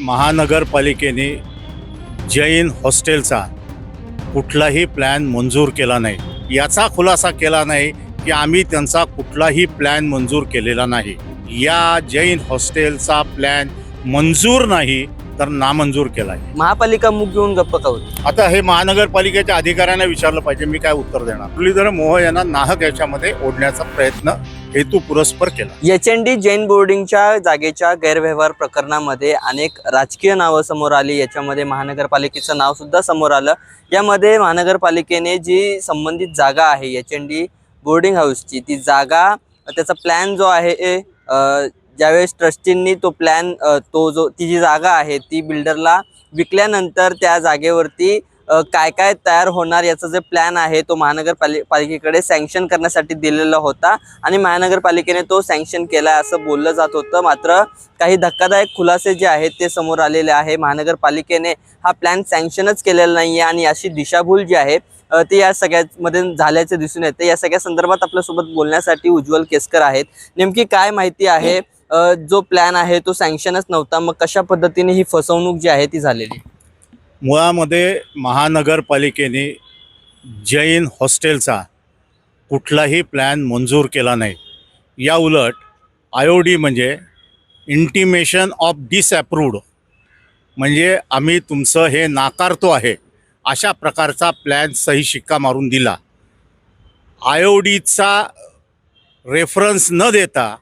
महानगरपालिकेने जैन हॉस्टेलचा कुठलाही प्लॅन मंजूर केला नाही. याचा खुलासा केला नाही की आम्ही त्यांचा कुठलाही प्लॅन मंजूर केलेला नाही. या जैन हॉस्टेलचा प्लॅन मंजूर नाही तर नामंजूर केला आहे महापालिका मुख घेऊन गप्प का होती? आता हे महानगरपालिकेच्या अधिकाऱ्यांना विचारलं पाहिजे मी काय उत्तर देणार? मुरलीधर मोह यांना नाहक याच्यामध्ये ओढण्याचा प्रयत्न हेतू पुरस्पर केला. एच एन डी जैन बोर्डिंगच्या जागेच्या गैरव्यवहार प्रकरणामध्ये अनेक राजकीय नावं समोर आली. याच्यामध्ये महानगरपालिकेचं नाव सुद्धा समोर आलं. यामध्ये महानगरपालिकेने जी संबंधित जागा आहे एच एन डी बोर्डिंग हाऊसची ती जागा त्याचा प्लॅन जो आहे ज्यावेळेस ट्रस्टींनी तो प्लॅन तो जो ती जी जागा आहे ती बिल्डरला विकल्यानंतर त्या जागेवरती काय काय तयार होणार याचा जे प्लॅन आहे तो महानगरपालि पालिकेकडे सँक्शन करण्यासाठी दिलेला होता. आणि महानगरपालिकेने तो सँक्शन केला असं बोललं जात होतं. मात्र काही धक्कादायक खुलासे जे आहेत ते समोर आलेले आहे. महानगरपालिकेने हा प्लॅन सँक्शनच केलेला नाही आहे आणि अशी दिशाभूल जी आहे ती या सगळ्यामध्ये झाल्याचे दिसून येते. या सगळ्या संदर्भात आपल्यासोबत बोलण्यासाठी उज्ज्वल केसकर आहेत. नेमकी काय माहिती आहे? जो प्लॅन आहे तो सँक्शनच नव्हता. मग कशा पद्धतीने ही फसवणूक जी आहे ती झालेली? मुळामध्ये महानगरपालिकेने जैन हॉस्टेलचा कुठलाही प्लॅन मंजूर केला नाही. या उलट आय ओ डी म्हणजे इंटिमेशन ऑफ डिसअप्रूव्ड म्हणजे आम्ही तुमचं हे नाकारतो आहे अशा प्रकारचा प्लॅन सही शिक्का मारून दिला. आय ओ डीचा रेफरन्स न देता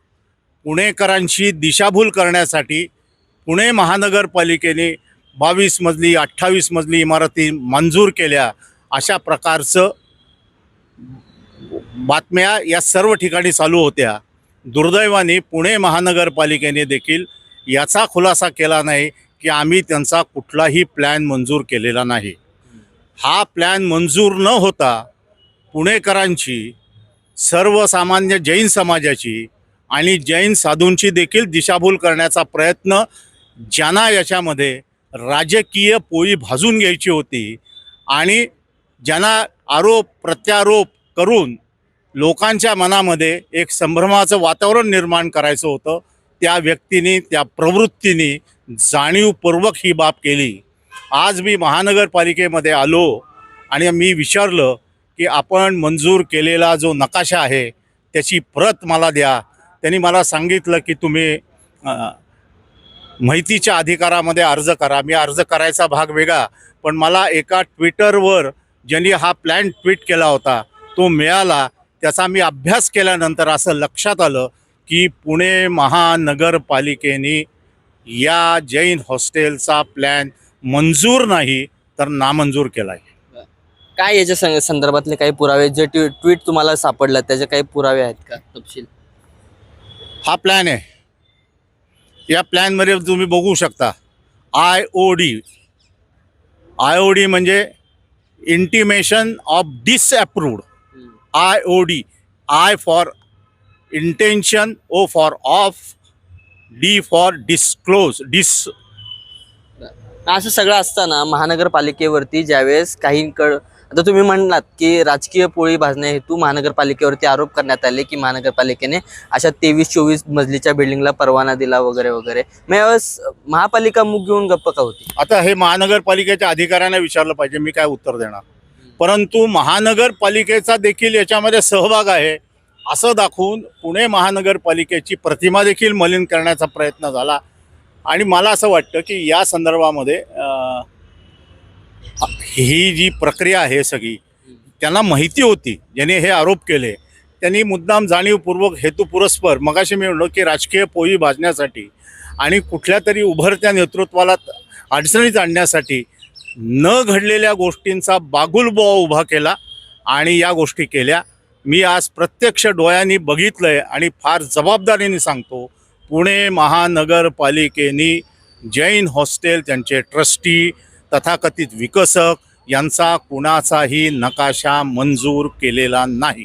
पुणेकरांची दिशाभूल करण्यासाठी पुणे महानगरपालिकेने बावीस मजली अठ्ठावीस मजली इमारती मंजूर केल्या अशा प्रकारचं बातम्या या सर्व ठिकाणी चालू होत्या. दुर्दैवाने पुणे महानगरपालिकेने देखील याचा खुलासा केला नाही की आम्ही त्यांचा कुठलाही प्लॅन मंजूर केलेला नाही. हा प्लॅन मंजूर न होता पुणेकरांची सर्वसामान्य जैन समाजाची आणि जैन साधूंची देखील दिशाभूल करण्याचा प्रयत्न ज्यांना याच्यामध्ये राजकीय पोळी भाजून घ्यायची होती. आणि ज्यांना आरोप प्रत्यारोप करून लोकांच्या मनामध्ये एक संभ्रमाचं वातावरण निर्माण करायचं होतं त्या व्यक्तीने त्या प्रवृत्तीने जाणीवपूर्वक ही बाब केली. आज मी महानगरपालिकेमध्ये आलो आणि मी विचारलं की आपण मंजूर केलेला जो नकाशा आहे त्याची प्रत मला द्या. त्यांनी मला सांगितलं की तुम्ही माहितीच्या अधिकारामध्ये अर्ज करा. मी अर्ज करायचा भाग वेगळा पण मला एका ट्विटरवर ज्यांनी हा प्लॅन ट्विट केला होता तो मिळाला. त्याचा मी अभ्यास केल्यानंतर असं लक्षात आलं की पुणे महानगरपालिकेने या जैन हॉस्टेलचा प्लॅन मंजूर नाही तर नामंजूर केला आहे काय याच्या सं- संदर्भातले काही पुरावे? जे ट्वि- ट्विट तुम्हाला सापडलं त्याचे काही पुरावे आहेत का तपशील? हा प्लॅन आहे. या प्लॅनमध्ये तुम्ही बघू शकता. I O D I O D म्हणजे intimation of disapproved I O D I for intention O for of D for disclose dis असं सगळं असताना महानगरपालिकेवरती ज्यावेळेस काही आता तुम्ही म्हणलात की राजकीय पोळी भाजण्या हेतू महानगरपालिकेवरती आरोप करण्यात आले की महानगरपालिकेने अशा तेवीस चोवीस मजलीच्या बिल्डिंगला परवाना दिला वगैरे वगैरे. मग यावेळेस महापालिका मुख घेऊन गप्प का होती? आता हे महानगरपालिकेच्या अधिकाऱ्यांना विचारलं पाहिजे मी काय उत्तर देणार? परंतु महानगरपालिकेचा देखील याच्यामध्ये सहभाग आहे असं दाखवून पुणे महानगरपालिकेची प्रतिमा देखील मलिन करण्याचा प्रयत्न झाला. आणि मला असं वाटतं की या संदर्भामध्ये ही जी प्रक्रिया आहे सगळी त्यांना माहिती होती ज्यांनी हे आरोप केले. त्यांनी मुद्दाम जाणीवपूर्वक हेतुपुरस्पर मगाशी मी म्हणलो की राजकीय पोळी भाजण्यासाठी आणि कुठल्या तरी उभरत्या नेतृत्वाला अडचणीत आणण्यासाठी न घडलेल्या गोष्टींचा बागुलबुवा उभा केला आणि या गोष्टी केल्या. मी आज प्रत्यक्ष डोळ्यांनी बघितलं आहे आणि फार जबाबदारीने सांगतो पुणे महानगरपालिकेने जैन हॉस्टेल त्यांचे ट्रस्टी तथाकथित विकसक यांचा कुणाचाही नकाशा मंजूर केलेला नाही.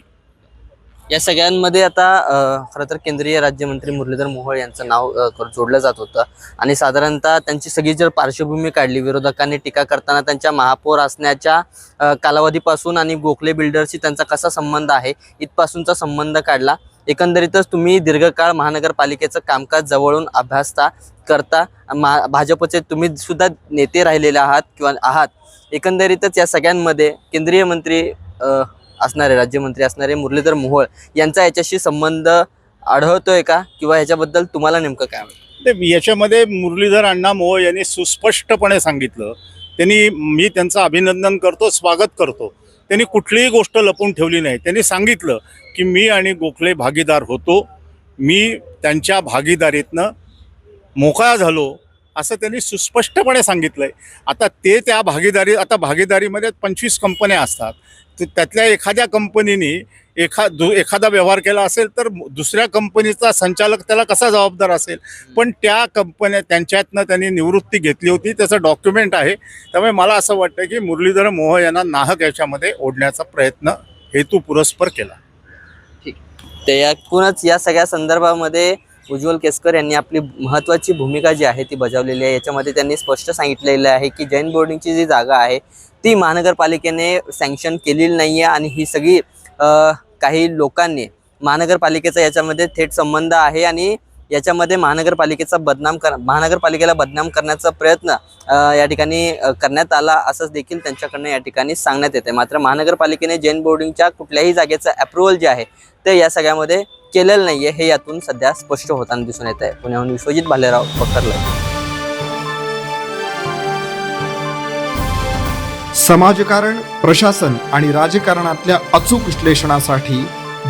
या सगळ्यांमध्ये आता खरं तर केंद्रीय राज्यमंत्री मुरलीधर मोहोळ यांचं नाव जोडलं जात होतं. आणि साधारणतः त्यांची सगळी जर पार्श्वभूमी काढली विरोधकांनी टीका करताना त्यांच्या महापौर असण्याच्या कालावधीपासून आणि गोखले बिल्डरशी त्यांचा कसा संबंध आहे इथपासूनचा संबंध काढला. एकंदरीतच तुम्ही दीर्घकाळ महानगरपालिकेचं कामकाज जवळून अभ्यासता करता मा भाजपचे तुम्ही सुद्धा नेते राहिलेले आहात किंवा आहात. एकंदरीतच या सगळ्यांमध्ये केंद्रीय मंत्री असणारे राज्यमंत्री असणारे मुरलीधर मोहोळ यांचा याच्याशी संबंध आढळतोय का? किंवा ह्याच्याबद्दल तुम्हाला नेमकं काय वाटतं? ते याच्यामध्ये मुरलीधर अण्णा मोहोळ यांनी सुस्पष्टपणे सांगितलं. त्यांनी मी त्यांचं अभिनंदन करतो स्वागत करतो. त्यांनी कुठलीही गोष्ट लपून ठेवली नाही. त्यांनी सांगितलं की मी आणि गोखले भागीदार होतो. मी त्यांच्या भागीदारीतनं मोकळा झालो. असं त्यांनी सुस्पष्टपणे सांगितलं आहे आता ते त्या भागीदारी आता भागीदारीमध्ये पंचवीस कंपन्या असतात. तर त्यातल्या एखाद्या कंपनीने एखा दु एखादा व्यवहार केला असेल तर दुसऱ्या कंपनीचा संचालक त्याला कसा जबाबदार असेल? पण त्या कंपन्या त्यांच्यातनं त्यांनी निवृत्ती घेतली होती त्याचं डॉक्युमेंट आहे. त्यामुळे मला असं वाटतं की मुरलीधर मोह यांना नाहक याच्यामध्ये ओढण्याचा प्रयत्न हेतू पुरस्पर केला. ते एकूणच या सगळ्या संदर्भामध्ये उज्ज्वल केसकर यांनी आपली महत्त्वाची भूमिका जी आहे ती बजावलेली आहे. याच्यामध्ये त्यांनी स्पष्ट सांगितलेलं आहे की जैन बोर्डिंगची जी जागा आहे ती महानगरपालिकेने सँक्शन केलेली नाही आहे आणि ही सगळी काही लोकांनी महानगरपालिकेचा याच्यामध्ये थेट संबंध आहे आणि याच्यामध्ये महानगरपालिकेचा बदनाम कर महानगरपालिकेला बदनाम करण्याचा प्रयत्न या ठिकाणी करण्यात आला असंच देखील त्यांच्याकडनं या ठिकाणी सांगण्यात येते मात्र महानगरपालिकेने जैन बोर्डिंगच्या कुठल्याही जागेचं अप्रुव्हल जे आहे ते या सगळ्यामध्ये केलेलं नाहीये हे यातून सध्या स्पष्ट होताना दिसून येत आहे. पुण्याहून विश्वजित भालेराव पकडलं समाजकारण प्रशासन आणि राजकारणातल्या अचूक विश्लेषणासाठी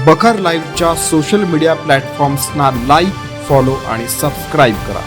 बखर लाईव्हच्या सोशल मीडिया प्लॅटफॉर्म्सना लाईक फॉलो आणि सबस्क्राईब करा.